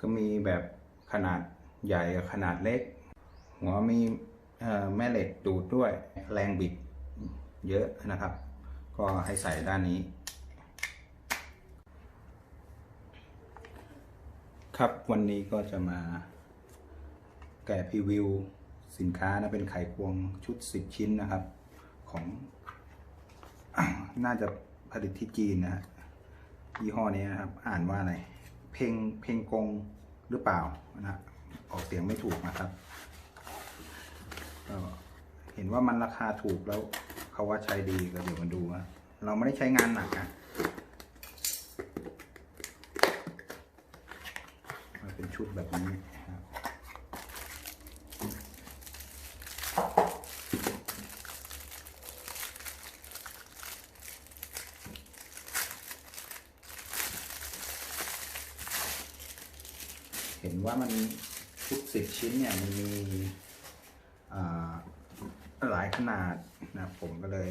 ก็มีแบบขนาดใหญ่กับขนาดเล็ก หัวมีแม่เหล็กดูดด้วยแรงบิดเยอะนะครับ ก็ให้ใส่ด้านนี้ ครับวันนี้ก็จะมาแกะพรีวิวสินค้านะเป็นไขควงชุด 10 ชิ้นนะครับ ของ น่าจะผลิตที่จีนนะฮะยี่ห้อนี้นะครับ อ่านว่าอะไร เพลงเพลงกงหรือเปล่านะฮะออกเสียงไม่ถูกนะครับเห็นว่ามันราคาถูกแล้วเขาว่าใช้ดีก็เดี๋ยวมาดูนะเราไม่ได้ใช้งานหนักนะมันเป็นชุดแบบนี้นะครับ ว่ามันชุดสิบชิ้นเนี่ยมันมีหลายขนาดนะผมก็เลย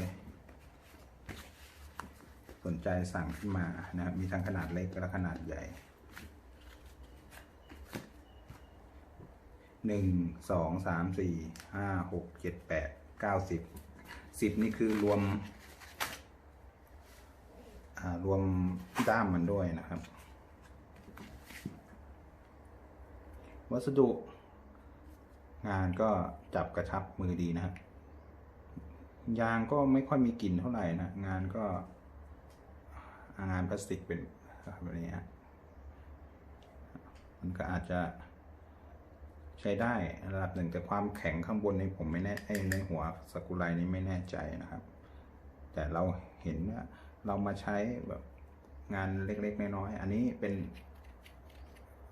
สนใจสั่งขึ้นมานะมีทั้งขนาดเล็กและขนาดใหญ่หนึ่งสองสามสี่ห้าหกเจ็ดแปดเก้าสิบสิบนี่คือรวมรวมด้ามมันด้วยนะครับ วัสดุ งานก็จับกระชับมือดีนะครับ ยางก็ไม่ค่อยมีกลิ่นเท่าไหร่นะ งานก็ งานพลาสติกเป็นแบบนี้ฮะมันก็อาจจะใช้ได้ระดับหนึ่งแต่ความแข็งข้างบนในผมไม่แน่ในหัวสกุไลนี้ไม่แน่ใจนะครับ แต่เราเห็นว่าเรามาใช้แบบงานเล็กๆน้อยๆอันนี้เป็น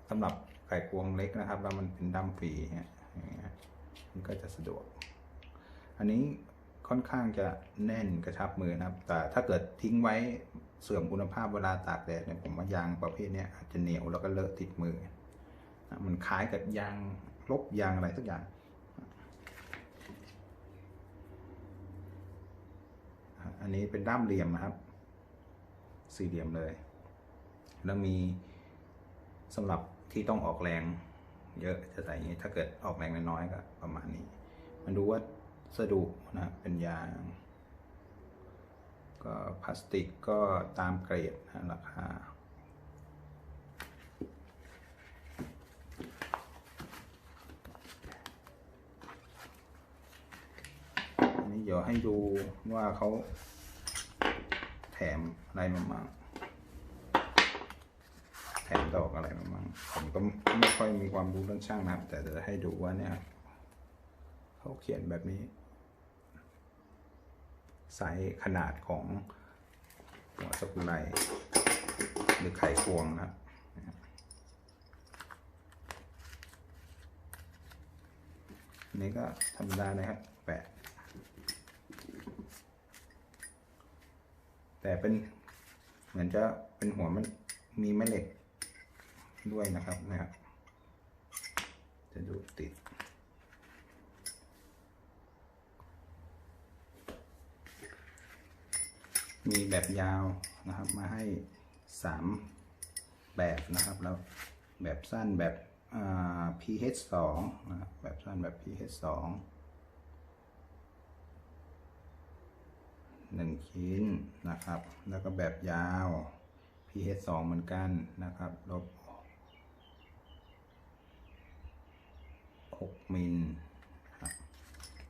สำหรับ ไก่ควงเล็กนะครับ แล้วมันเป็นดั้มฟรีฮะมันก็จะสะดวก อันนี้ค่อนข้างจะแน่นกระชับมือนะครับ แต่ถ้าเกิดทิ้งไว้เสื่อมคุณภาพเวลาตากแดดเนี่ยผมว่ายางประเภทนี้อาจจะเหนียวแล้วก็เลอะติดมือ มันคล้ายกับยางลบยางอะไรสักอย่าง อันนี้เป็นด้ามเหลี่ยมนะครับ สี่เหลี่ยมเลย แล้วมีสำหรับ ที่ต้องออกแรง เยอะจะใส่อย่างนี้ ถ้าเกิดออกแรงน้อยๆก็ประมาณนี้ มันดูว่าสะดุนะเป็นยาง ก็พลาสติกก็ตามเกรดนะราคาอันนี้เดี๋ยวให้ดูว่าเขาแถมอะไรมาบ้าง ดอกอะไรมาบ้างผมก็ไม่ค่อยมีความรู้เรื่องช่างนะครับ แต่จะให้ดูว่าเนี่ยเขาเขียนแบบนี้ไซส์ขนาดของหัวสกุไลหรือไขควงนะครับนนี้ก็ธรรมดาเลยครับแปะแต่เป็นเหมือนจะเป็นหัวมันมีแม่เหล็ก ด้วยนะครับนะครับจะดูติด มีแบบยาวนะครับ มาให้สามแบบนะครับแล้วแบบสั้นแบบ pH สองนะครับแบบสั้นแบบ pH สองหนึ่งชิ้นนะครับ แล้วก็แบบยาว pH สองเหมือนกันนะครับ ลบ หกมิลครับ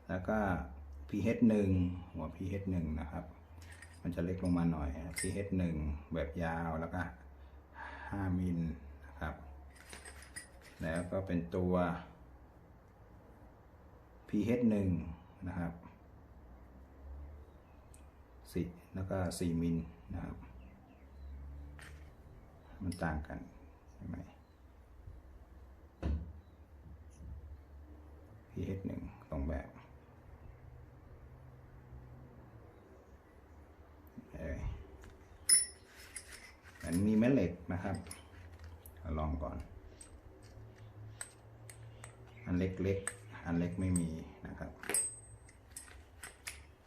แล้วก็ pH หนึ่งหัว pH หนึ่งนะครับ มันจะเล็กลงมาหน่อย pH หนึ่งแบบยาวแล้วก็ห้ามิลนะครับ แล้วก็เป็นตัว pH หนึ่งนะครับสี่แล้วก็สี่มิลนะครับ มันต่างกันใช่ไหม pH หนึ่งตรงแบบเอออันมีแม่เหล็กนะครับลองก่อน อันเล็กๆ อันเล็กไม่มีนะครับ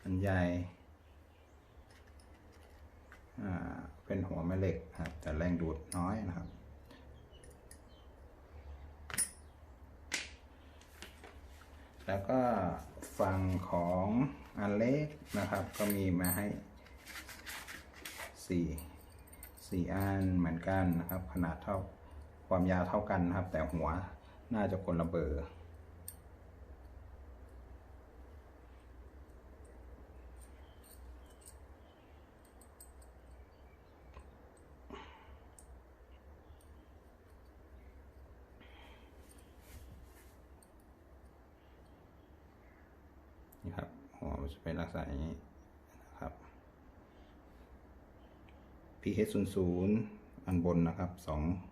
อันใหญ่อ่าเป็นหัวแม่เหล็กครับแต่แรงดูดน้อยนะครับ แล้วก็ฝั่งของอันเล็กนะครับ ก็มีมาให้สี่สี่อันเหมือนกันนะครับ ขนาดเท่าความยาวเท่ากันนะครับ แต่หัวน่าจะคนละเบอร์ นี่ครับหัวมันจะ เป็นลักษณะอย่างนี้นะครับ pH 0 0อันบนนะครับ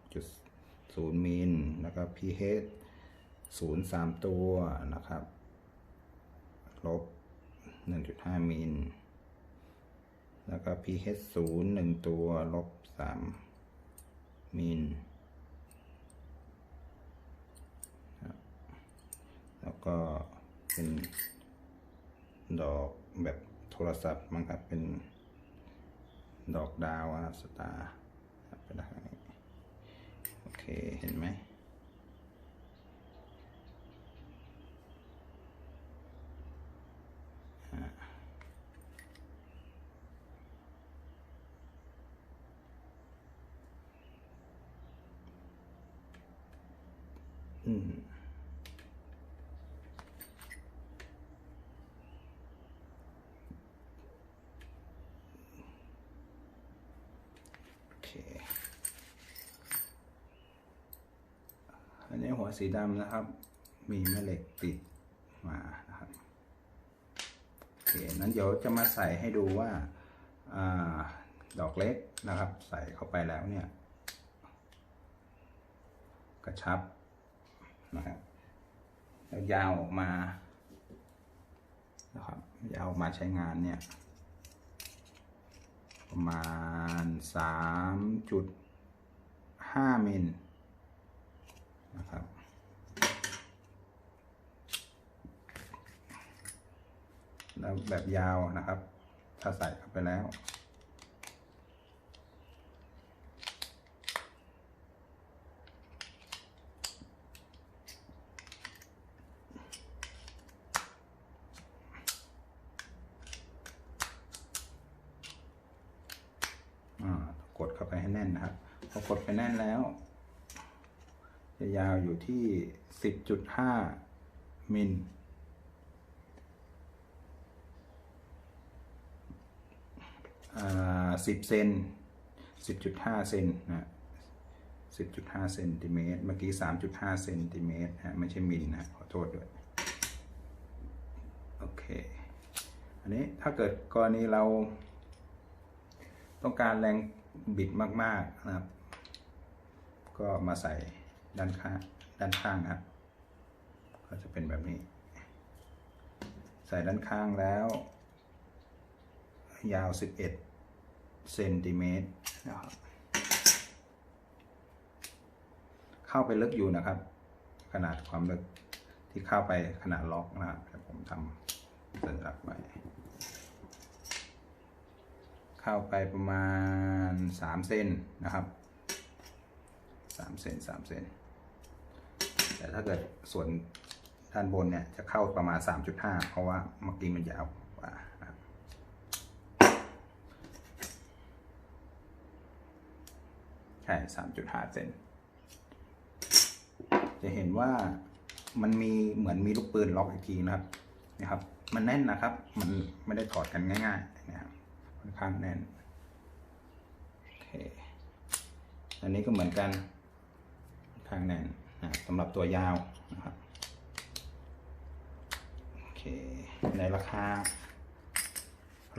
2.0 มิลแล้วก็ pH 0 3 ตัวนะครับ ลบ 1.5 มิลแล้วก็ pH 0 1 ตัว ลบ 3 มิลแล้วก็เป็น ดอกแบบโทรศัพท์มั้งครับเป็นดอกดาวอะสตาร์ครับเป็นลักษณะนี้โอเคเห็นไหมอะอืม โอเค อั นนี้หัวสีดำนะครับ มีแม่เหล็กติดมานะครับโอเคนั้นเดี๋ยวจะมาใส่ให้ดูว่าอาดอกเล็กนะครับ ใส่เข้าไปแล้วเนี่ย กระชับนะครับแล้วยาวออกมานะครับยาวออกมาใช้งานเนี่ยประมาณ 3.5มิล นะครับแล้วแบบยาวนะครับ ถ้าใส่เข้าไปแล้ว กดเข้าไปให้แน่นนะครับ พอกดไปแน่นแล้ว ยาวอยู่ที่ 10.5 มิลอ่า10เซน10.5เซนนะ10.5เซนติเมตร เมื่อกี้3.5เซนติเมตรฮะไม่ใช่มิลนะ ขอโทษด้วย โอเค อันนี้ถ้าเกิดกรณีเรา ต้องการแรงบิดมาก ๆ นะครับ ก็มาใส่ ด้านข้างด้านข้างนะครับ ก็จะเป็นแบบนี้ ใส่ด้านข้างแล้ว ยาว 11เซนติเมตรนะครับเข้าไปลึกอยู่นะครับ ขนาดความลึกที่เข้าไปขนาดล็อกนะครับแต่ผมทำสัญลักษณ์ไว้เข้าไปประมาณ 3 เซนนะครับ 3เซน3เซนแต่ถ้าเกิดส่วนด้านบนเนี่ยจะเข้าประมาณ 3.5 เพราะว่าเมื่อกี้มันยาวกว่าใช่ 3.5 เซนจะเห็นว่ามันมีเหมือนมีลูกปืนล็อกอีกทีนะครับนะครับ มันแน่นนะครับ มันไม่ได้ถอดกันง่ายๆนะครับค่อนข้างแน่นโอเคอันนี้ก็เหมือนกัน ข้างแน่นนะสำหรับตัวยาวนะครับโอเคในราคา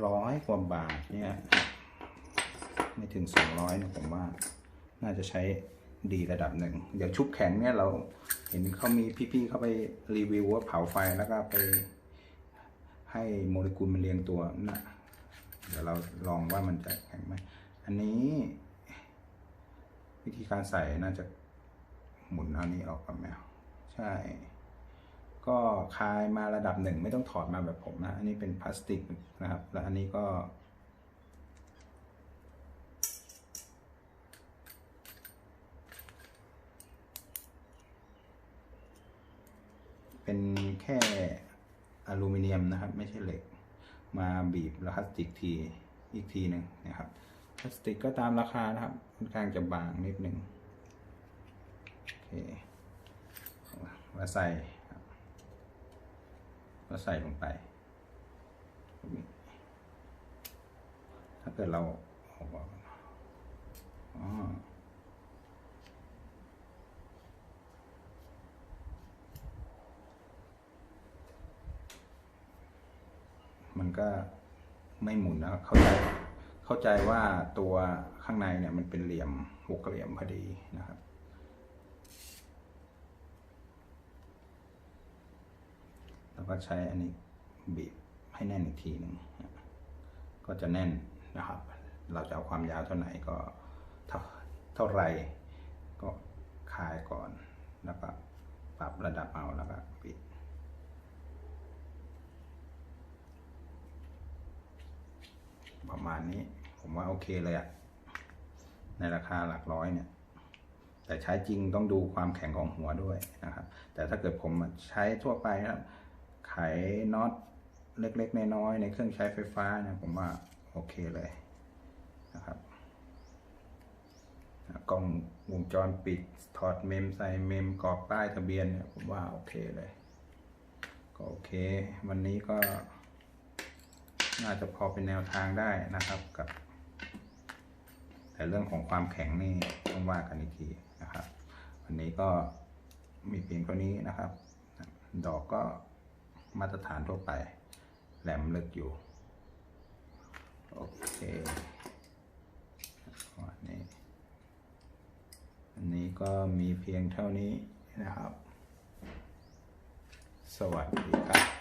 ร้อยกว่าบาทเนี่ยไม่ถึงสองร้อยนะผมว่าน่าจะใช้ดีระดับหนึ่งอย่างชุบแข็งเนี่ยเราเห็นเขามีพี่ๆเขาไปรีวิวว่าเผาไฟแล้วก็ไป ให้โมเลกุลมันเรียงตัวนะเดี๋ยวเราลองว่ามันจะแข็งไหมอันนี้ วิธีการใส่น่าจะ หมุนเอานี้ออกก่อนแมวใช่ ก็คลายมาระดับหนึ่งไม่ต้องถอดมาแบบผมนะ อันนี้เป็นพลาสติกนะครับ แล้วอันนี้ก็เป็นแค่อลูมิเนียมนะครับ ไม่ใช่เหล็ก มาบีบแล้วพลาสติกทีอีกทีหนึ่งนะครับพลาสติกก็ตามราคานะครับค่อนข้างจะบางนิดหนึ่ง มาใส่มาใส่ลงไป ถ้าเกิดเราเอกอ๋อมันก็ไม่หมุนนะเข้าใจเข้าใจว่าตัวข้างในเนี่ยมันเป็นเหลี่ยมหกเหลี่ยมพอดีนะครับ แล้วก็ใช้อันนี้บีบให้แน่นอีกทีหนึ่งก็จะแน่นนะครับ เราจะเอาความยาวเท่าไหนก็เท่าเท่าไรก็คลายก่อน แล้วก็ปรับระดับเอาแล้วก็ปิดประมาณนี้ผมว่าโอเคเลยอะในราคาหลักร้อยเนี่ย แต่ใช้จริงต้องดูความแข็งของหัวด้วยนะครับ แต่ถ้าเกิดผมใช้ทั่วไปนะครับ ไขน็อตเล็กๆ น้อยๆในเครื่องใช้ไฟฟ้าเนี่ยผมว่าโอเคเลยนะครับกล้องวงจรปิดถอดเมมใส่เมมกรอกป้ายทะเบียนเนี่ยผมว่าโอเคเลย ก็โอเค วันนี้ก็ น่าจะพอเป็นแนวทางได้นะครับกับ แต่เรื่องของความแข็งนี่ต้องว่ากันอีกทีนะครับ วันนี้ก็มีเพียงเท่านี้นะครับ ดอกก็ มาตรฐานทั่วไป แหลมลึกอยู่ โอเคอันนี้อันนี้ก็มีเพียงเท่านี้นะครับ สวัสดีครับ